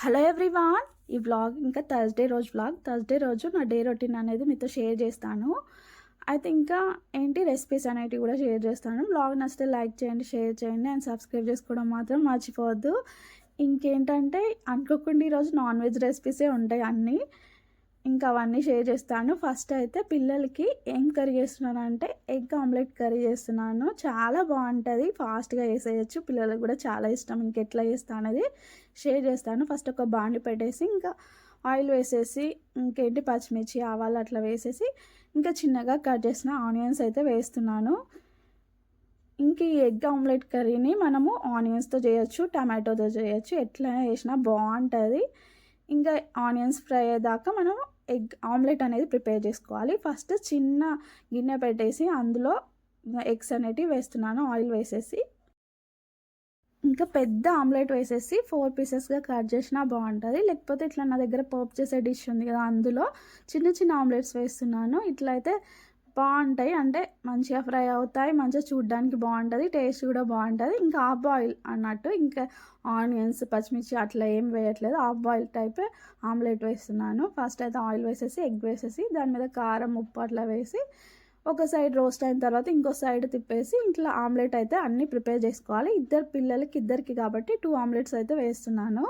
Hello everyone ఈ vlog ఇంకా Thursday రోజు వ్లాగ్. థర్స్డే రోజు నా డే రొటీన్ అనేది మీతో షేర్ చేస్తాను. అయితే ఇంకా ఏంటి రెసిపీస్ అనేటివి కూడా షేర్ చేస్తాను. బ్లాగ్ నచ్చితే లైక్ చేయండి షేర్ చేయండి అండ్ సబ్స్క్రైబ్ చేసుకోవడం మాత్రం మర్చిపోవద్దు. ఇంకేంటంటే అనుకోకుండా ఈరోజు నాన్ వెజ్ రెసిపీసే ఉంటాయి అన్నీ. ఇంకా అవన్నీ షేర్ చేస్తాను. ఫస్ట్ అయితే పిల్లలకి ఏం కర్రీ చేస్తున్నాను అంటే ఎగ్ ఆమ్లెట్ కర్రీ చేస్తున్నాను. చాలా బాగుంటుంది. ఫాస్ట్గా వేసేయచ్చు పిల్లలకు కూడా చాలా ఇష్టం. ఇంకెట్లా చేస్తా అనేది షేర్ చేస్తాను. ఫస్ట్ ఒక బాండి పెట్టేసి ఇంకా ఆయిల్ వేసేసి ఇంకేంటి పచ్చిమిర్చి ఆవాలు అట్లా వేసేసి ఇంకా చిన్నగా కట్ చేసిన ఆనియన్స్ అయితే వేస్తున్నాను. ఇంక ఈ ఎగ్ ఆమ్లెట్ కర్రీని మనము ఆనియన్స్తో చేయొచ్చు టమాటోతో చేయొచ్చు. ఎట్లా చేసినా బాగుంటుంది. ఇంకా ఆనియన్స్ ఫ్రై అయ్యేదాకా మనం ఎగ్ ఆమ్లెట్ అనేది ప్రిపేర్ చేసుకోవాలి. ఫస్ట్ చిన్న గిన్నె పెట్టేసి అందులో ఎగ్స్ అనేటివి వేస్తున్నాను ఆయిల్ వేసేసి. ఇంకా పెద్ద ఆమ్లెట్ వేసేసి ఫోర్ పీసెస్గా కట్ చేసినా బాగుంటుంది. లేకపోతే ఇట్లా నా దగ్గర పోప్ చేసే డిష్ ఉంది కదా అందులో చిన్న చిన్న ఆమ్లెట్స్ వేస్తున్నాను. ఇట్లా అయితే బాగుంటాయి. అంటే మంచిగా ఫ్రై అవుతాయి మంచిగా చూడడానికి బాగుంటుంది టేస్ట్ కూడా బాగుంటుంది. ఇంకా హాఫ్ బాయిల్ అన్నట్టు ఇంకా ఆనియన్స్ పచ్చిమిర్చి అట్లా ఏం వేయట్లేదు. ఆఫ్ బాయిల్ టైప్ ఆమ్లెట్ వేస్తున్నాను. ఫస్ట్ అయితే ఆయిల్ వేసేసి ఎగ్ వేసేసి దాని మీద కారం ఉప్పు అట్లా వేసి ఒక సైడ్ రోస్ట్ అయిన తర్వాత ఇంకో సైడ్ తిప్పేసి ఇంట్లో ఆమ్లెట్ అయితే అన్నీ ప్రిపేర్ చేసుకోవాలి. ఇద్దరు పిల్లలకి ఇద్దరికి కాబట్టి టూ ఆమ్లెట్స్ అయితే వేస్తున్నాను.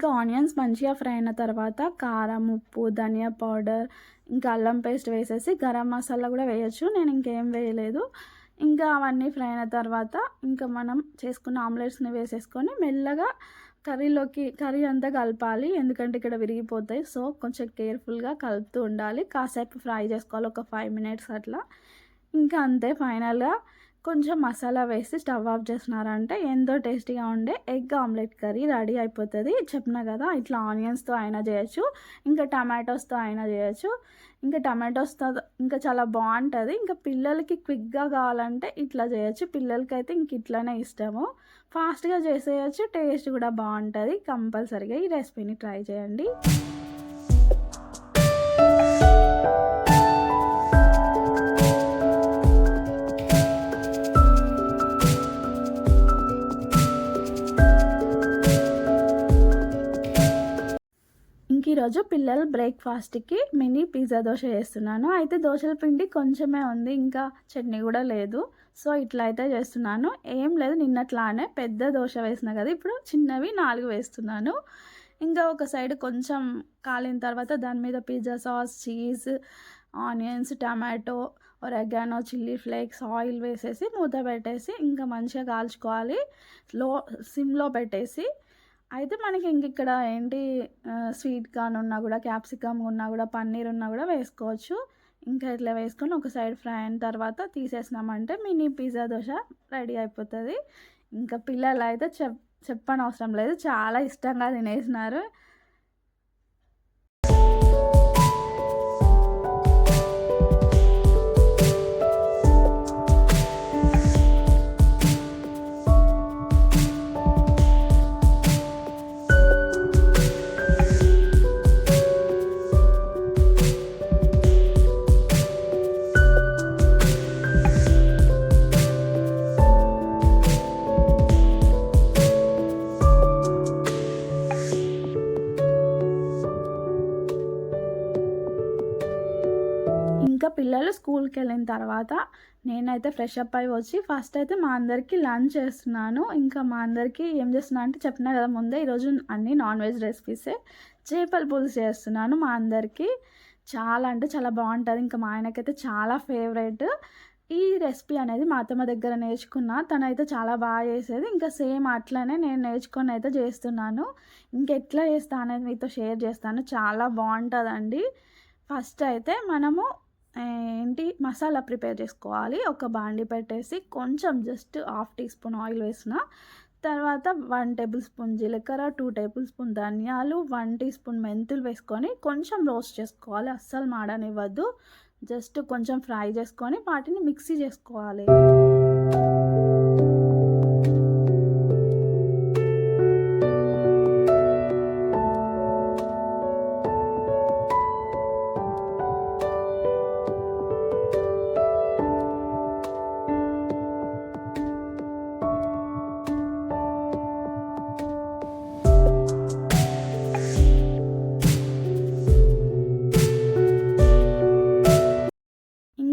ఇంకా ఆనియన్స్ మంచిగా ఫ్రై అయిన తర్వాత కారం ఉప్పు ధనియా పౌడర్ ఇంకా అల్లం పేస్ట్ వేసేసి గరం మసాలా కూడా వేయచ్చు. నేను ఇంకేం వేయలేదు. ఇంకా అవన్నీ ఫ్రై అయిన తర్వాత ఇంకా మనం చేసుకున్న ఆమ్లెట్స్ని వేసేసుకొని మెల్లగా కర్రీలోకి కర్రీ అంతా కలపాలి. ఎందుకంటే ఇక్కడ విరిగిపోతాయి. సో కొంచెం కేర్ఫుల్గా కలుపుతూ ఉండాలి. కాసేపు ఫ్రై చేసుకోవాలి. ఒక ఫైవ్ మినిట్స్ అట్లా. ఇంకా అంతే ఫైనల్గా కొంచెం మసాలా వేసి స్టవ్ ఆఫ్ చేసినారంటే ఎంతో టేస్టీగా ఉండే ఎగ్ ఆమ్లెట్ కర్రీ రెడీ అయిపోతుంది. చెప్పినా కదా ఇట్లా ఆనియన్స్తో అయినా చేయొచ్చు ఇంకా టమాటోస్తో అయినా చేయొచ్చు. ఇంకా టమాటోస్తో ఇంకా చాలా బాగుంటుంది. ఇంకా పిల్లలకి క్విక్గా కావాలంటే ఇట్లా చేయొచ్చు. పిల్లలకి అయితే ఇంక ఇట్లానే ఇష్టము. ఫాస్ట్గా చేసేయచ్చు టేస్ట్ కూడా బాగుంటుంది. కంపల్సరీగా ఈ రెసిపీని ట్రై చేయండి. ఈరోజు పిల్లలు బ్రేక్ఫాస్ట్కి మినీ పిజ్జా దోశ చేస్తున్నాను. అయితే దోశల పిండి కొంచెమే ఉంది ఇంకా చట్నీ కూడా లేదు. సో ఇట్లా అయితే చేస్తున్నాను. ఏం లేదు నిన్నట్లానే పెద్ద దోశ వేసిన కదా ఇప్పుడు చిన్నవి నాలుగు వేస్తున్నాను. ఇంకా ఒక సైడ్ కొంచెం కాలిన తర్వాత దాని మీద pizza sauce cheese onions tomato oregano chilli flakes oil వేసేసి మూత పెట్టేసి ఇంకా మంచిగా కాల్చుకోవాలి. లో సిమ్లో పెట్టేసి అయితే మనకి ఇంక ఇక్కడ ఏంటి స్వీట్ కార్న్ ఉన్నా కూడా క్యాప్సికమ్ ఉన్నా కూడా పన్నీర్ ఉన్నా కూడా వేసుకోవచ్చు. ఇంకా ఇట్లా వేసుకొని ఒక సైడ్ ఫ్రై అయిన తర్వాత తీసేసినామంటే మినీ పిజ్జా దోశ రెడీ అయిపోతుంది. ఇంకా పిల్లలు అయితే చెప్ చెప్పని అవసరం లేదు. చాలా ఇష్టంగా తినేసినారు. పిల్లలు స్కూల్కి వెళ్ళిన తర్వాత నేనైతే ఫ్రెష్ అప్ అయి వచ్చి ఫస్ట్ అయితే మా అందరికీ లంచ్ చేస్తున్నాను. ఇంకా మా అందరికీ ఏం చేస్తున్నా అంటే చెప్పినా కదా ముందే ఈరోజు అన్ని నాన్ వెజ్ రెసిపీసే చేపల పులుసు చేస్తున్నాను మా అందరికీ. చాలా అంటే చాలా బాగుంటుంది. ఇంకా మా ఆయనకైతే చాలా ఫేవరెట్. ఈ రెసిపీ అనేది మా అత్తమ్మ దగ్గర నేర్చుకున్న. తనైతే చాలా బాగా చేసేది. ఇంకా సేమ్ అట్లనే నేను నేర్చుకొని అయితే చేస్తున్నాను. ఇంకెట్లా చేస్తా అనేది మీతో షేర్ చేస్తాను. చాలా బాగుంటుందండి. ఫస్ట్ అయితే మనము ఏంటి? మసాలా ప్రిపేర్ చేసుకోవాలి. ఒక బాండి పెట్టేసి కొంచెం just half teaspoon oil వేసిన తర్వాత వన్ టేబుల్ స్పూన్ జీలకర్ర టూ టేబుల్ స్పూన్ ధనియాలు వన్ టీ స్పూన్ మెంతులు వేసుకొని కొంచెం రోస్ట్ చేసుకోవాలి. అస్సలు మాడనివ్వద్దు. జస్ట్ కొంచెం ఫ్రై చేసుకొని వాటిని మిక్సీ చేసుకోవాలి.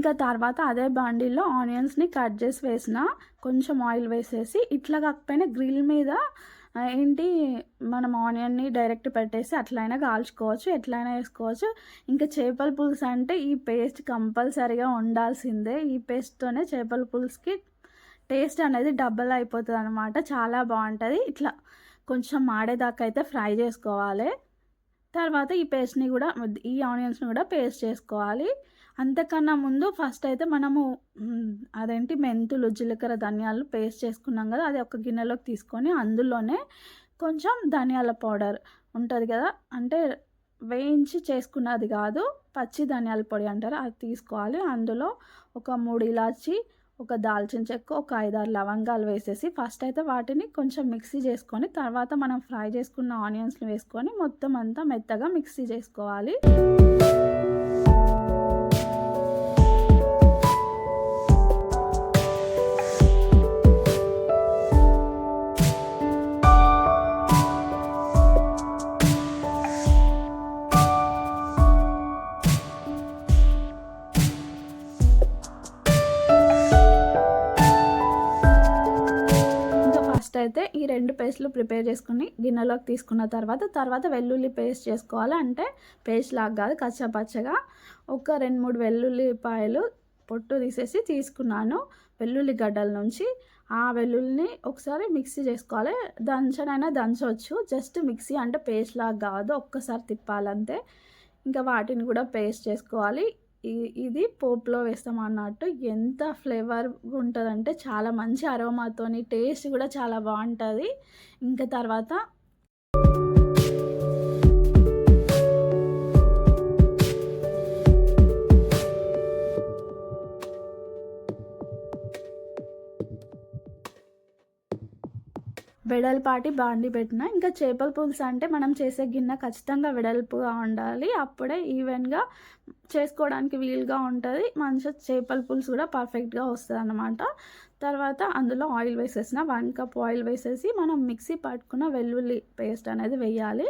ఇంకా తర్వాత అదే బాండీలో ఆనియన్స్ని కట్ చేసి వేసిన కొంచెం ఆయిల్ వేసేసి ఇట్లా కాకపోయినా గ్రిల్ మీద ఏంటి మనం ఆనియన్ని డైరెక్ట్ పెట్టేసి అట్లయినా కాల్చుకోవచ్చు ఎట్లయినా వేసుకోవచ్చు. ఇంకా చేపల పులుసు అంటే ఈ పేస్ట్ కంపల్సరీగా ఉండాల్సిందే. ఈ పేస్ట్తోనే చేపల పులుసుకి టేస్ట్ అనేది డబల్ అయిపోతుంది అనమాట చాలా బాగుంటుంది. ఇట్లా కొంచెం మాడేదాకా అయితే ఫ్రై చేసుకోవాలి. తర్వాత ఈ పేస్ట్ని కూడా ఈ ఆనియన్స్ని కూడా పేస్ట్ చేసుకోవాలి. అంతకన్నా ముందు ఫస్ట్ అయితే మనము అదేంటి మెంతులు జీలకర్ర ధనియాలు పేస్ట్ చేసుకున్నాం కదా అది ఒక గిన్నెలోకి తీసుకొని అందులోనే కొంచెం ధనియాల పౌడర్ ఉంటుంది కదా అంటే వేయించి చేసుకున్నది కాదు పచ్చి ధనియాల పొడి అంటారు అది తీసుకోవాలి. అందులో ఒక మూడు ఇలాచి ఒక దాల్చిన చెక్క ఒక ఐదారు లవంగాలు వేసేసి ఫస్ట్ అయితే వాటిని కొంచెం మిక్సీ చేసుకొని తర్వాత మనం ఫ్రై చేసుకున్న ఆనియన్స్ని వేసుకొని మొత్తం అంతా మెత్తగా మిక్సీ చేసుకోవాలి. పేస్ట్లు ప్రిపేర్ చేసుకుని గిన్నెలోకి తీసుకున్న తర్వాత తర్వాత వెల్లుల్లి పేస్ట్ చేసుకోవాలి. అంటే పేస్ట్ లాగా కాదు కచ్చపచ్చగా ఒక రెండు మూడు వెల్లుల్లిపాయలు పొట్టు తీసేసి తీసుకున్నాను వెల్లుల్లి గడ్డల నుంచి. ఆ వెల్లుల్లిని ఒకసారి మిక్సీ చేసుకోవాలి. దంచనైనా దంచవచ్చు. జస్ట్ మిక్సీ అంటే పేస్ట్ లాగా కాదు ఒక్కసారి తిప్పాలంతే. ఇంకా వాటిని కూడా పేస్ట్ చేసుకోవాలి. ఇది పోప్లో వేస్తాం అన్నట్టు. ఎంత ఫ్లేవర్ ఉంటుందంటే చాలా మంచి అరోమాతోని టేస్ట్ కూడా చాలా బాగుంటుంది. ఇంకా తర్వాత వెడల్పాటి బాండి పెట్టిన. ఇంకా చేపల పులుసు అంటే మనం చేసే గిన్నె ఖచ్చితంగా వెడల్పుగా ఉండాలి. అప్పుడే ఈవెన్గా చేసుకోవడానికి వీలుగా ఉంటుంది. మంచిగా చేపల పులుసు కూడా పర్ఫెక్ట్గా వస్తుంది అన్నమాట తర్వాత అందులో ఆయిల్ వేసేసిన వన్ కప్ ఆయిల్ వేసేసి మనం మిక్సీ పట్టుకున్న వెల్లుల్లి పేస్ట్ అనేది వేయాలి.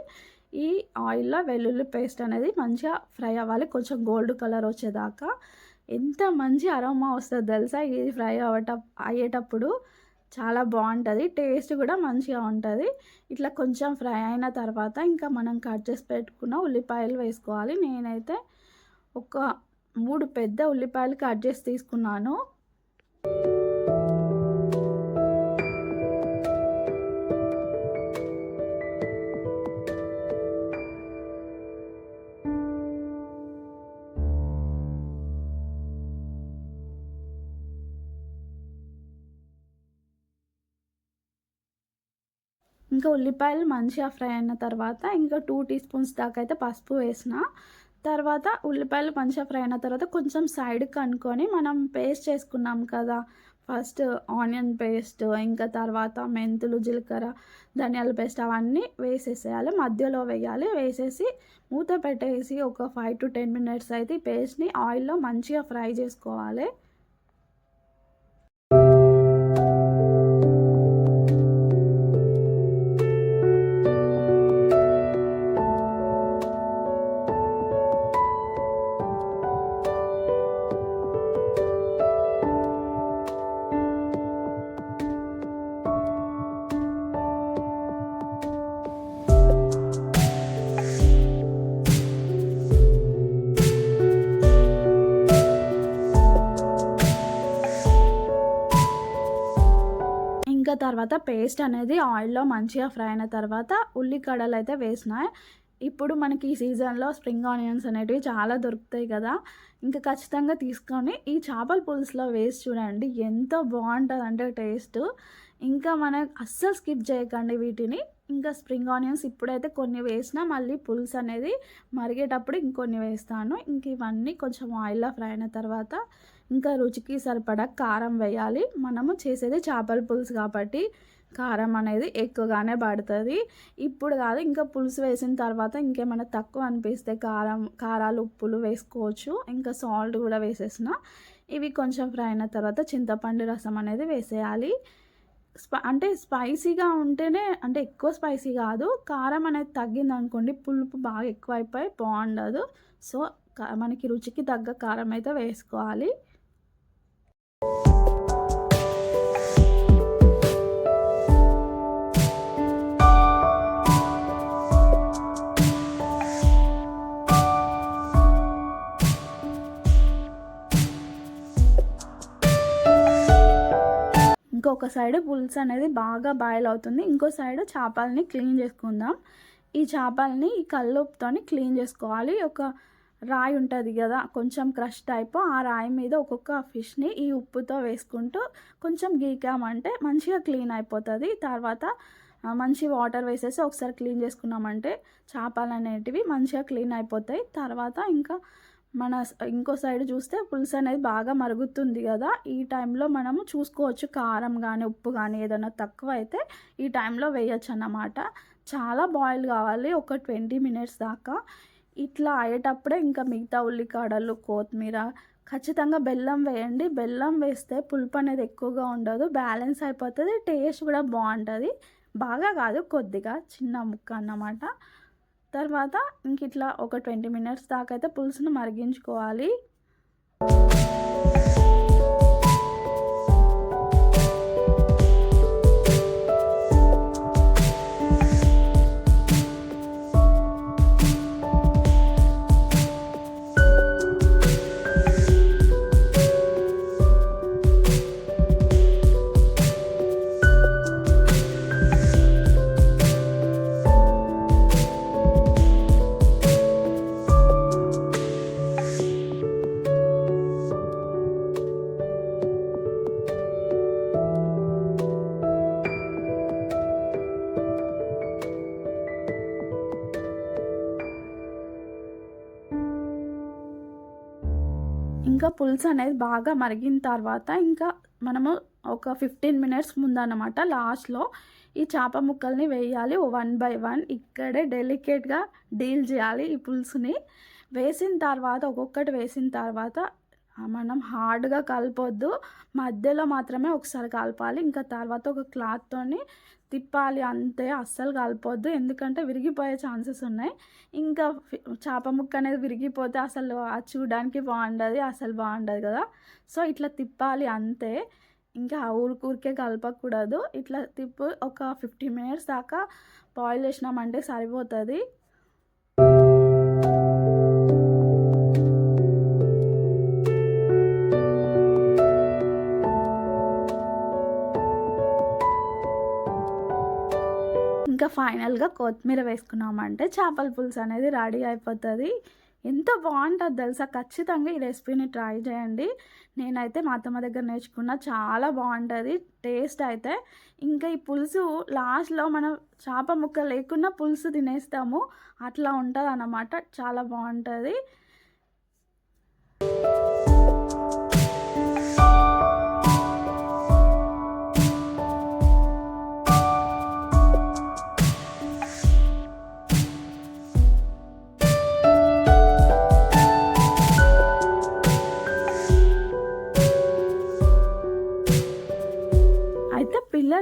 ఈ ఆయిల్లో వెల్లుల్లి పేస్ట్ అనేది మంచిగా ఫ్రై అవ్వాలి. కొంచెం గోల్డ్ కలర్ వచ్చేదాకా. ఎంత మంచి అరోమా వస్తుంది తెలుసా? ఇది ఫ్రై అవ్వట అయ్యేటప్పుడు. చాలా బాగుంటుంది. టేస్ట్ కూడా మంచిగా ఉంటుంది. ఇట్లా కొంచెం ఫ్రై అయిన తర్వాత ఇంకా మనం కట్ చేసి పెట్టుకున్న ఉల్లిపాయలు వేసుకోవాలి. నేనైతే ఒక మూడు పెద్ద ఉల్లిపాయలు కట్ చేసి తీసుకున్నాను. ఇంకా ఉల్లిపాయలు మంచిగా ఫ్రై అయిన తర్వాత ఇంకా టూ టీ స్పూన్స్ దాకా అయితే పసుపు వేసిన. తర్వాత ఉల్లిపాయలు మంచిగా ఫ్రై అయిన తర్వాత కొంచెం సైడ్కి అనుకొని మనం పేస్ట్ చేసుకున్నాం కదా. ఫస్ట్ ఆనియన్ పేస్ట్ ఇంకా తర్వాత మెంతులు జీలకర్ర ధనియాల పేస్ట్ అవన్నీ వేసేసేయాలి. మధ్యలో వేయాలి. వేసేసి మూత పెట్టేసి ఒక ఫైవ్ టు టెన్ మినిట్స్ అయితే ఈ పేస్ట్ని ఆయిల్లో మంచిగా ఫ్రై చేసుకోవాలి. తర్వాత పేస్ట్ అనేది ఆయిల్‌లో మంచిగా ఫ్రై అయిన తర్వాత ఉల్లిగడ్డలు అయితే వేసిన. ఇప్పుడు మనకి ఈ సీజన్‌లో స్ప్రింగ్ ఆనియన్స్ అనేటివి చాలా దొరుకుతాయి కదా! ఇంకా ఖచ్చితంగా తీసుకొని ఈ చేపల పులుసులో వేసి చూడండి. ఎంత అంటే టేస్ట్ ఇంకా మనం అస్సలు స్కిప్ చేయకండి వీటిని. ఇంకా స్ప్రింగ్ ఆనియన్స్ ఇప్పుడైతే కొన్ని వేసినా మళ్ళీ పులుసు అనేది మరిగేటప్పుడు ఇంకొన్ని వేస్తాను. ఇంక ఇవన్నీ కొంచెం ఆయిల్‌లో ఫ్రై అయిన తర్వాత ఇంకా రుచికి సరిపడా కారం వేయాలి. మనము చేసేది చేపల పులుసు కాబట్టి కారం అనేది ఎక్కువగానే పడుతుంది ఇప్పుడు కాదు ఇంకా పులుసు వేసిన తర్వాత ఇంకేమైనా తక్కువ అనిపిస్తే కారం కారాలు, ఉప్పులు వేసుకోవచ్చు. ఇంకా సాల్ట్ కూడా వేసేసిన. ఇవి కొంచెం ఫ్రై అయిన తర్వాత చింతపండు రసం అనేది వేసేయాలి. స్ప అంటే స్పైసీగా ఉంటేనే అంటే ఎక్కువ స్పైసీ కాదు. కారం అనేది తగ్గిందనుకోండి పులుపు బాగా ఎక్కువైపోయి బాగుండదు సో, క మనకి రుచికి తగ్గ కారం అయితే వేసుకోవాలి. ఇంకొక సైడ్ పులుసు అనేది బాగా బాయిల్ అవుతుంది. ఇంకో సైడ్ చేపల్ని క్లీన్ చేసుకుందాం. ఈ చేపల్ని ఈ కల్లుప్పుతోని క్లీన్ చేసుకోవాలి. ఒక రాయి ఉంటుంది కదా! కొంచెం క్రష్ టైప్ ఆ రాయి మీద ఒక్కొక్క ఫిష్‌ని ఈ ఉప్పుతో వేసుకుంటూ కొంచెం గీకామంటే మంచిగా క్లీన్ అయిపోతుంది తర్వాత మంచి వాటర్ వేసేసి ఒకసారి క్లీన్ చేసుకున్నామంటే చేపలు అనేటివి మంచిగా క్లీన్ అయిపోతాయి. తర్వాత ఇంకా మన ఇంకో సైడ్ చూస్తే పులుసు అనేది బాగా మరుగుతుంది కదా! ఈ టైంలో మనము చూసుకోవచ్చు కారం కానీ ఉప్పు కానీ ఏదైనా తక్కువ అయితే ఈ టైంలో వేయొచ్చన్నమాట. చాలా బాయిల్ కావాలి. ఒక 20 మినిట్స్ దాకా. ఇట్లా అయ్యేటప్పుడే ఇంకా మిగతా ఉల్లికాడలు, కొత్తిమీర ఖచ్చితంగా బెల్లం వేయండి. బెల్లం వేస్తే పులుపు అనేది ఎక్కువగా ఉండదు. బ్యాలెన్స్ అయిపోతుంది టేస్ట్ కూడా బాగుంటుంది బాగా కాదు కొద్దిగా చిన్న ముక్క అన్నమాట. తర్వాత ఇంక ఇట్లా ఒక 20 మినిట్స్ దాకా అయితే పులుసును మరిగించుకోవాలి. ఇంకా పులుసు అనేది బాగా మరిగిన తర్వాత ఇంకా మనము ఒక 15 మినిట్స్ ముందన్నమాట లాస్ట్‌లో ఈ చేప ముక్కల్ని వేయాలి. వన్ బై వన్ ఇక్కడే డెలికేట్‌గా డీల్ చేయాలి ఈ పులుసుని. వేసిన తర్వాత ఒక్కొక్కటి వేసిన తర్వాత మనం హార్డ్‌గా కలపొద్దు. మధ్యలో మాత్రమే ఒకసారి కలపాలి. ఇంకా తర్వాత ఒక క్లాత్‌తోని తిప్పాలి అంతే. అస్సలు కలపొద్దు. ఎందుకంటే విరిగిపోయే ఛాన్సెస్ ఉన్నాయి. ఇంకా చేప ముక్క అనేది విరిగిపోతే అసలు అది చూడడానికి బాగుండదు అసలు బాగుండదు కదా! సో, ఇట్లా తిప్పాలి అంతే. ఇంకా ఊరికూరికే కలపకూడదు. ఇట్లా తిప్పి ఒక 15 మినిట్స్ దాకా బాయిల్ చేసినామంటే సరిపోతుంది ఫైనల్‌గా కొత్తిమీర వేసుకున్నామంటే చేపల పులుసు అనేది రెడీ అయిపోతుంది ఎంత బాగుంటుంది తెలుసా! ఖచ్చితంగా ఈ రెసిపీని ట్రై చేయండి. నేనైతే మా అత్తమ్మ దగ్గర నేర్చుకున్న. చాలా బాగుంటుంది టేస్ట్ అయితే. ఇంకా ఈ పులుసు లాస్ట్‌లో మనం చేప ముక్క లేకున్నా పులుసు తినేస్తాము. అట్లా ఉంటుంది అన్నమాట చాలా బాగుంటుంది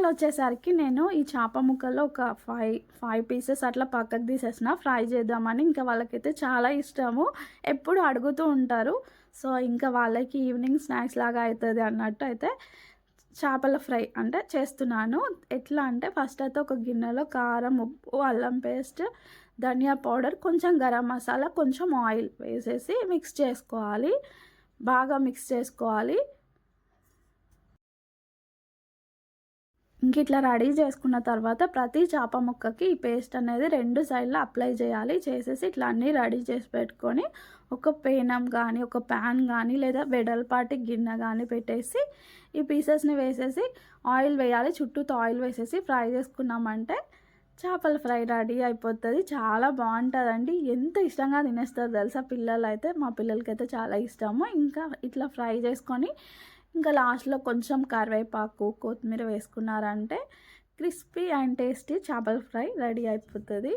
అయితే వచ్చేసరికి నేను ఈ చేప ముక్కల్లో ఒక 5, 5 పీసెస్ అట్లా పక్కకు తీసేసిన. ఫ్రై చేద్దామని. ఇంకా వాళ్ళకైతే చాలా ఇష్టము. ఎప్పుడు అడుగుతూ ఉంటారు. సో, ఇంకా వాళ్ళకి ఈవినింగ్ స్నాక్స్ లాగా అవుతుంది అన్నట్టు అయితే చేపల ఫ్రై అంటే చేస్తున్నాను. ఎట్లా అంటే ఫస్ట్ అయితే ఒక గిన్నెలో కారం, ఉప్పు, అల్లం పేస్ట్, ధనియా పౌడర్, కొంచెం గరం మసాలా, కొంచెం ఆయిల్ వేసేసి మిక్స్ చేసుకోవాలి. బాగా మిక్స్ చేసుకోవాలి. ఇంక ఇట్లా రెడీ చేసుకున్న తర్వాత ప్రతి చేప ముక్కకి ఈ పేస్ట్ అనేది రెండు సైడ్లో అప్లై చేయాలి. చేసేసి ఇట్లా అన్నీ రెడీ చేసి పెట్టుకొని ఒక పేనం కానీ ఒక ప్యాన్ కానీ లేదా వెడల్పాటి గిన్నె కానీ పెట్టేసి ఈ పీసెస్ని వేసేసి ఆయిల్ వేయాలి. చుట్టూతో ఆయిల్ వేసేసి ఫ్రై చేసుకున్నామంటే చేపల ఫ్రై రెడీ అయిపోతుంది. చాలా బాగుంటుందండి. ఎంత ఇష్టంగా తినేస్తారు తెలుసా పిల్లలు అయితే మా పిల్లలకైతే చాలా ఇష్టము. ఇంకా ఇట్లా ఫ్రై చేసుకొని ఇంకా లాస్ట్లో కొంచెం కరివేపాకు కొత్తిమీర వేసుకున్నారంటే క్రిస్పీ అండ్ టేస్టీ చేపల ఫ్రై రెడీ అయిపోతుంది.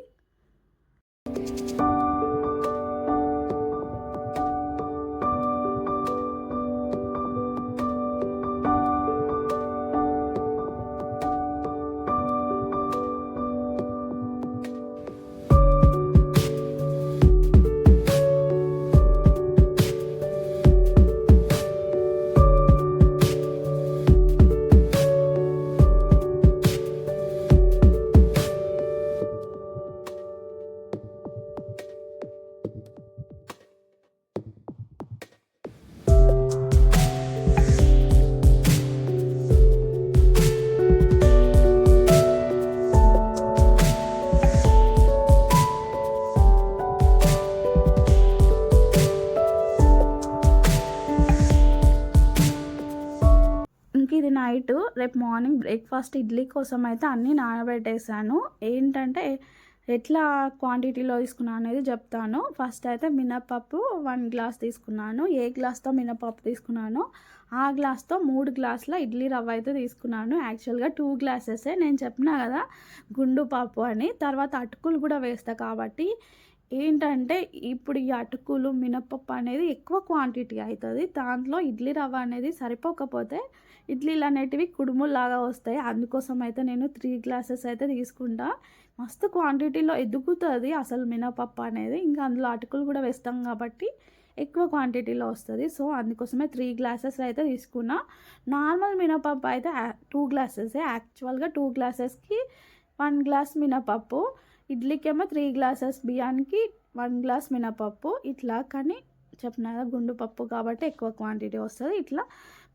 నైట్ రేపు మార్నింగ్ బ్రేక్ఫాస్ట్ ఇడ్లీ కోసం అయితే అన్నీ నానబెట్టేసాను ఏంటంటే ఎట్లా క్వాంటిటీలో తీసుకున్నాను అనేది చెప్తాను. ఫస్ట్ అయితే మినపప్పు వన్ గ్లాస్ తీసుకున్నాను. ఏ గ్లాస్తో మినపప్పు తీసుకున్నాను ఆ గ్లాస్తో మూడు గ్లాసుల ఇడ్లీ రవ్వ అయితే తీసుకున్నాను. యాక్చువల్గా టూ గ్లాసెసే నేను చెప్పినా కదా గుండు పప్పు అని. తర్వాత అటుకులు కూడా వేస్తా కాబట్టి ఏంటంటే ఇప్పుడు ఈ అటుకులు మినపప్పు అనేది ఎక్కువ క్వాంటిటీ అవుతుంది దాంట్లో ఇడ్లీ రవ్వ అనేది సరిపోకపోతే ఇడ్లీలు అనేటివి కుడుములాగా వస్తాయి. అందుకోసం అయితే నేను త్రీ గ్లాసెస్ అయితే తీసుకుంటా. మస్తు క్వాంటిటీలో ఎదుగుతుంది అసలు మినపప్పు అనేది. ఇంకా అందులో అటుకులు కూడా వేస్తాం కాబట్టి ఎక్కువ క్వాంటిటీలో వస్తుంది. సో అందుకోసమే త్రీ గ్లాసెస్ అయితే తీసుకున్నా. నార్మల్ మినపప్పు అయితే టూ గ్లాసెస్ యాక్చువల్గా టూ గ్లాసెస్కి వన్ గ్లాస్ మినపప్పు ఇడ్లీకేమో త్రీ గ్లాసెస్ బియ్యానికి వన్ గ్లాస్ మినపప్పు ఇట్లా కానీ చెప్పిన కదా గుండు పప్పు కాబట్టి ఎక్కువ క్వాంటిటీ వస్తుంది. ఇట్లా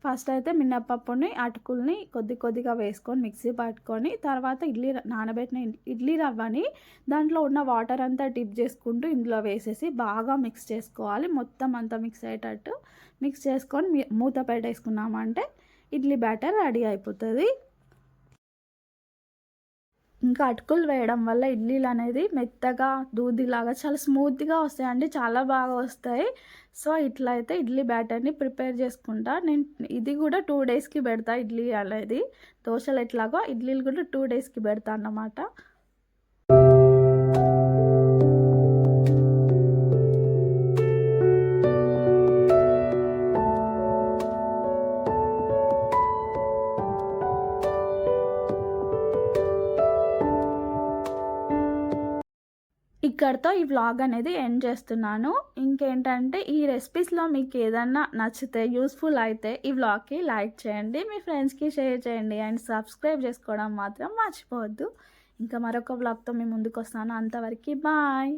ఫస్ట్ అయితే మినపప్పుని అటుకుల్ని కొద్ది కొద్దిగా వేసుకొని మిక్సీ పట్టుకొని తర్వాత ఇడ్లీ నానబెట్టిన ఇడ్లీ రవ్వని దాంట్లో ఉన్న వాటర్ అంతా డిప్ చేసుకుంటూ ఇందులో వేసేసి బాగా మిక్స్ చేసుకోవాలి. మొత్తం అంతా మిక్స్ అయ్యేటట్టు మిక్స్ చేసుకొని మూత పెట్టేసుకున్నామంటే ఇడ్లీ బ్యాటర్ రెడీ అయిపోతుంది. ఇంకా అటుకులు వేయడం వల్ల ఇడ్లీలు అనేది మెత్తగా దూదిలాగా చాలా స్మూత్గా వస్తాయండి. చాలా బాగా వస్తాయి. సో ఇట్లా అయితే ఇడ్లీ బ్యాటర్ని ప్రిపేర్ చేసుకుంటా. నేను ఇది కూడా టూ డేస్కి పెడతా ఇడ్లీ అనేది. దోశలు ఎట్లాగో ఇడ్లీలు కూడా టూ డేస్కి పెడతా అన్నమాట. ఇక్కడితో ఈ వ్లాగ్ అనేది ఎండ్ చేస్తున్నాను. ఇంకేంటంటే ఈ రెసిపీస్లో మీకు ఏదన్నా నచ్చితే యూస్ఫుల్ అయితే ఈ వ్లాగ్కి లైక్ చేయండి. మీ ఫ్రెండ్స్కి షేర్ చేయండి అండ్ సబ్స్క్రైబ్ చేసుకోవడం మాత్రం మర్చిపోవద్దు. ఇంకా మరొక వ్లాగ్తో మీ ముందుకు వస్తాను. అంతవరకు బాయ్